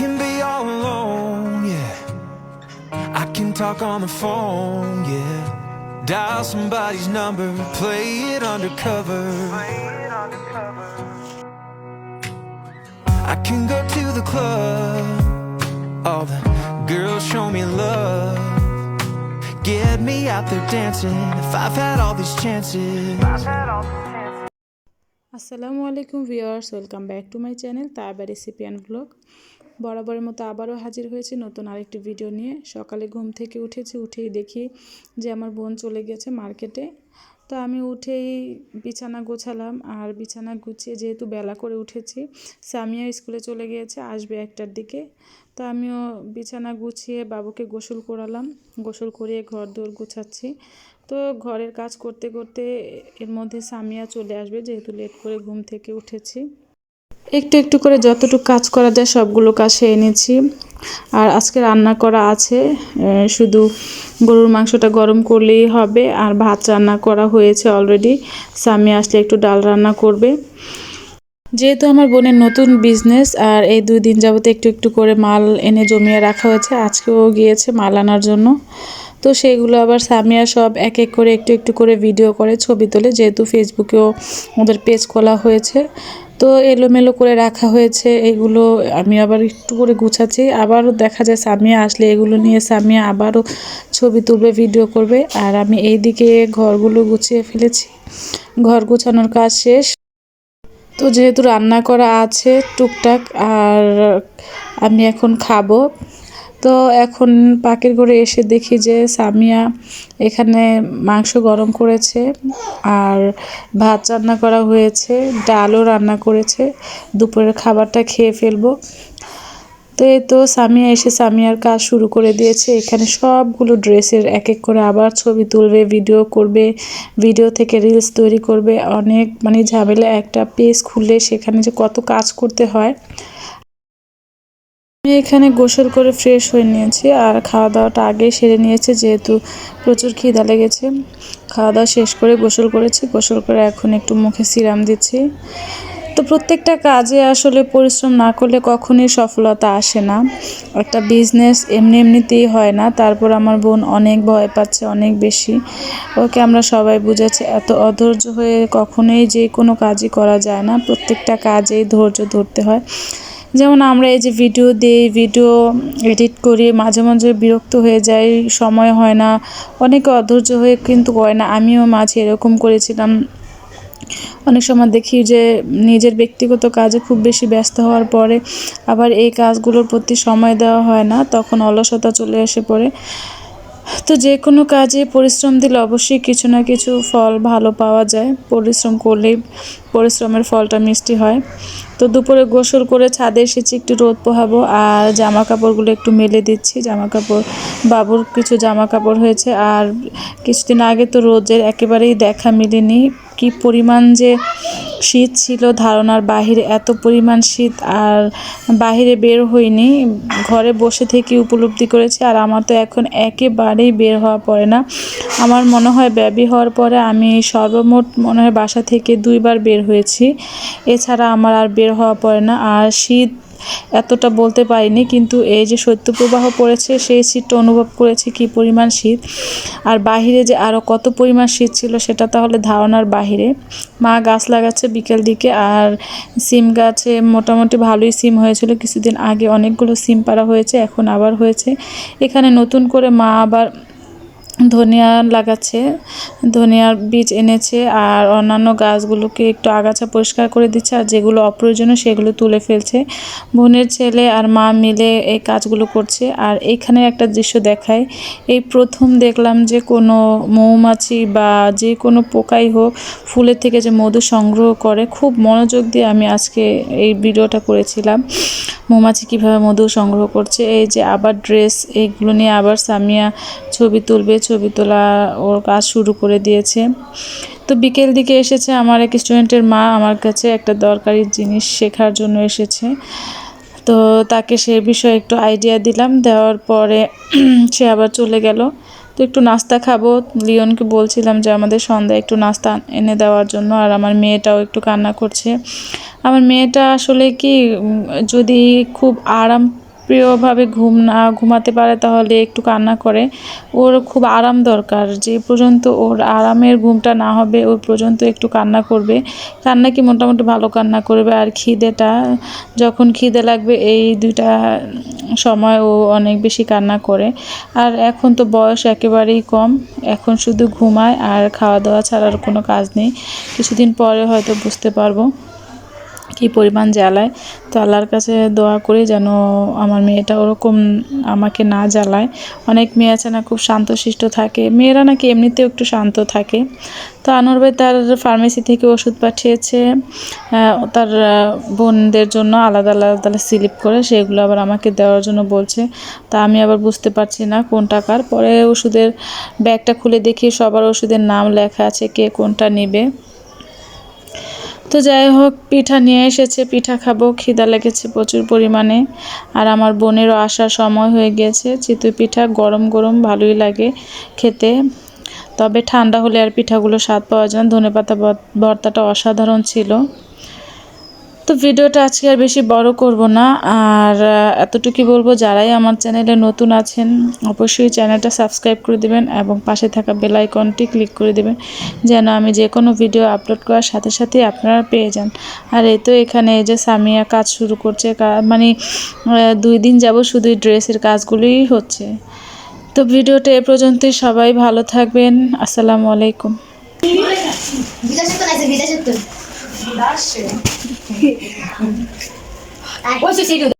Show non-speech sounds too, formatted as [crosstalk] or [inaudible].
can be all alone, yeah. I can talk on the phone, yeah. Dial somebody's number, play it undercover. I can go to the club, all the girls show me love. Get me out there dancing if I've had all these chances. আসসালামু আলাইকুম viewers welcome back to my channel তারবা recipe and blog বরাবরের মতো আবারও হাজির হয়েছি নতুন আরেকটি video নিয়ে। সকালে ঘুম থেকে উঠেছি, উঠেই দেখি যে আমার বোন চলে গেছে মার্কেটে। তো আমি উঠেই বিছানা গোছালাম আর বিছানা গুছিয়ে যেহেতু বেলা করে উঠেছি, সামিয়া স্কুলে চলে গিয়েছে, আসবে একটার দিকে। তো আমিও বিছানা গুছিয়ে বাবুকে গোসল করালাম, গোসল করিয়ে ঘর দৌড় গুছাচ্ছি। তো ঘরের কাজ করতে করতে এর মধ্যে সামিয়া চলে আসবে, যেহেতু লেট করে ঘুম থেকে উঠেছি। একটু একটু করে যতটুকু কাজ করা যায় সবগুলো কাজ সেরে নিয়েছি আর আজকে রান্না করা আছে শুধু গরুর মাংসটা গরম করলেই হবে, আর ভাত রান্না করা হয়েছে অলরেডি সামি আসলে একটু ডাল রান্না করবে। যেহেতু আমার বোনের নতুন বিজনেস আর এই দুই দিন যাবতে একটু একটু করে মাল এনে জমিয়ে রাখা হয়েছে, আজকেও গিয়েছে মাল আনার জন্য। তো সেগুলো আবার সামিয়া সব এক এক করে একটু একটু করে ভিডিও করে ছবি তোলে, যেহেতু ফেসবুকেও ওদের পেজ খোলা হয়েছে। তো এলোমেলো করে রাখা হয়েছে, এগুলো আমি আবার একটু করে গুছাচ্ছি। আবারও দেখা যায় সামিয়া আসলে এগুলো নিয়ে সামিয়া আবারও ছবি তুলবে, ভিডিও করবে। আর আমি এই দিকে ঘরগুলো গুছিয়ে ফেলেছি। ঘর গুছানোর কাজ শেষ। তো যেহেতু রান্না করা আছে টুকটাক, আর আমি এখন খাব। তো এখন পাকের ঘরে এসে দেখি যে সামিয়া এখানে মাংস গরম করেছে আর ভাত রান্না করা হয়েছে, ডালও রান্না করেছে, দুপুরের খাবারটা খেয়ে ফেলব। তো এই তো সামিয়া এসে সামিয়ার কাজ শুরু করে দিয়েছে। এখানে সবগুলো ড্রেসের এক এক করে আবার ছবি তুলবে, ভিডিও করবে, ভিডিও থেকে রিলস তৈরি করবে। অনেক মানে ঝামেলা, একটা পেজ খুললে সেখানে যে কত কাজ করতে হয় আমি এখানে গোসল করে ফ্রেশ হয়ে নিয়েছি আর খাওয়া দাওয়াটা আগে সেরে নিয়েছি যেহেতু প্রচুর খিদা লেগেছে। খাওয়া দাওয়া শেষ করে গোসল করেছি, গোসল করে এখন একটু মুখে সিরাম দিচ্ছি। তো প্রত্যেকটা কাজে আসলে পরিশ্রম না করলে কখনোই সফলতা আসে না। একটা বিজনেস এমনি এমনিতেই হয় না, তারপর আমার বোন অনেক ভয় পাচ্ছে, অনেক বেশি। ওকে আমরা সবাই বুঝেছি, এত অধৈর্য হয়ে কখনোই যে কোনো কাজই করা যায় না, প্রত্যেকটা কাজেই ধৈর্য ধরতে হয়। যেমন আমরা এই যে ভিডিও দিই ভিডিও এডিট করি, মাঝে মাঝে বিরক্ত হয়ে যাই, সময় হয় না, অনেকে অধৈর্য হয়ে কিন্তু করে না, আমিও মাঝে এরকম করেছিলাম। অনেক সময় দেখি যে নিজের ব্যক্তিগত কাজে খুব বেশি ব্যস্ত হওয়ার পরে আবার এই কাজগুলোর প্রতি সময় দেওয়া হয় না, তখন অলসতা চলে এসে পড়ে। তো যে কোনো কাজে পরিশ্রম দিলে অবশ্যই কিছু না কিছু ফল ভালো পাওয়া যায়। পরিশ্রম করলেই পরিশ্রমের ফলটা মিষ্টি হয়। তো দুপুরে গোসল করে ছাদে এসেছি, একটু রোদ পোহাবো আর জামা কাপড়গুলো একটু মেলে দিচ্ছি। জামা কাপড় বাবুর কিছু জামা কাপড় হয়েছে আর কিছুদিন আগে তো রোদের একেবারেই দেখা মিলেনি। কি পরিমাণ যে শীত ছিল ধারণার বাহিরে, এত পরিমাণ শীত আর বাহিরে বের হইনি। ঘরে বসে থেকে উপলব্ধি করেছি, আর আমার তো এখন একেবারেই বের হওয়া পড়ে না। আমার মনে হয় বেবি হওয়ার পরে আমি সর্বমোট মনে হয় বাসা থেকে দুইবার বের হয়েছি। এছাড়া আমার আর বের হওয়া পড়ে না। আর শীত এতটা বলতে পারিনি, কিন্তু এই যে শৈত্যপ্রবাহ পড়েছে, সেই শীতটা অনুভব করেছি কি পরিমাণ শীত। আর বাহিরে যে আরও কত পরিমাণ শীত ছিল, সেটা তাহলে ধারণার বাহিরে। মা গাছ লাগাচ্ছে বিকেল দিকে, আর সিম গাছে মোটামুটি ভালোই সিম হয়েছিল। কিছুদিন আগে অনেকগুলো সিম পাড়া হয়েছে, এখন আবার হয়েছে। এখানে নতুন করে মা আবার ধনিয়া লাগাচ্ছে ধনিয়ার বীজ এনেছে আর অন্যান্য গাছগুলোকে একটু আগাছা পরিষ্কার করে দিচ্ছে আর যেগুলো অপ্রয়োজনীয় সেগুলো তুলে ফেলছে। বোনের ছেলে আর মা মিলে এই কাজগুলো করছে আর এইখানে একটা দৃশ্য দেখায়। এই প্রথম দেখলাম যে কোনো মৌমাছি বা যে কোনো পোকাই হোক ফুলের থেকে যে মধু সংগ্রহ করে, খুব মনোযোগ দিয়ে আমি আজকে এই ভিডিওটা করেছিলাম। মৌমাছি কীভাবে মধু সংগ্রহ করছে, এই যে আবার ড্রেস, এইগুলো নিয়ে আবার সামিয়া ছবি তুলবে ছবি তোলা ওর কাজ শুরু করে দিয়েছে। তো বিকেল দিকে এসেছে আমার এক স্টুডেন্টের মা, আমার কাছে একটা দরকারি জিনিস শেখার জন্য এসেছে। তো তাকে সে বিষয়ে একটু আইডিয়া দিলাম, দেওয়ার পরে [clears throat] সে আবার চলে গেল। তো একটু নাস্তা খাব। লিওনকে বলছিলাম যে আমাদের সন্ধ্যায় একটু নাস্তা এনে দেওয়ার জন্য, আর আমার মেয়েটাও একটু কান্না করছে। আমার মেয়েটা আসলে কি যদি খুব আরাম প্রিয়ভাবে ঘুম না ঘুমাতে পারে তাহলে একটু কান্না করে। ওর খুব আরাম দরকার। যে পর্যন্ত ওর আরামের ঘুমটা না হবে, ওর পর্যন্ত একটু কান্না করবে। কান্না কি মোটামুটি ভালো কান্না করবে। আর খিদেটা, যখন খিদে লাগবে, এই দুইটা সময় ও অনেক বেশি কান্না করে। আর এখন তো বয়স একেবারেই কম। এখন শুধু ঘুমায় আর খাওয়া দাওয়া ছাড়ার কোনো কাজ নেই। কিছুদিন পরে হয়তো বুঝতে পারব। কী পরিমাণ জ্বালায়, তো আল্লাহর কাছে দোয়া করি যেন আমার মেয়েটা ওরকম আমাকে না জ্বালায়। অনেক মেয়ে আছে না, খুব শান্তশিষ্ট থাকে। মেয়েরা নাকি এমনিতেও একটু শান্ত থাকে। তো আনোয়ার ভাই তার ফার্মেসি থেকে ওষুধ পাঠিয়েছে তার বোনদের জন্য আলাদা আলাদা স্লিপ করে, সেগুলো আবার আমাকে দেওয়ার জন্য বলছে। তা আমি আবার বুঝতে পারছি না কোন টাকার। পরে ওষুধের ব্যাগটা খুলে দেখি, সবার ওষুধের নাম লেখা আছে কে কোনটা নেবে। তো যাই হোক, পিঠা নিয়ে এসেছে, পিঠা খাব, খিদা লেগেছে প্রচুর পরিমাণে। আর আমার বোনেরও আসার সময় হয়ে গেছে, চিতই পিঠা গরম গরম ভালোই লাগে খেতে। তবে ঠান্ডা হলে আর পিঠাগুলো স্বাদ পাওয়া যায় ধনে পাতা ভর- ভর্তাটা অসাধারণ ছিল। তো ভিডিওটা আজকে আর বেশি বড় করব না, আর এতটুকুই বলব, যারাই আমার চ্যানেলে নতুন আছেন, অবশ্যই চ্যানেলটা সাবস্ক্রাইব করে দিবেন এবং পাশে থাকা বেল আইকনটি ক্লিক করে দিবেন, যেন আমি যে কোনো ভিডিও আপলোড করার সাথে সাথে আপনারা পেয়ে যান। আর এই তো এখানে এই যে সামিয়া কাজ শুরু করছে মানে দুই দিন যাব শুধু ড্রেসের কাজগুলোই হচ্ছে। তো ভিডিওটা এ পর্যন্তই, সবাই ভালো থাকবেন, আসসালামু আলাইকুম। বিদেশে তো ওই সুইসাইড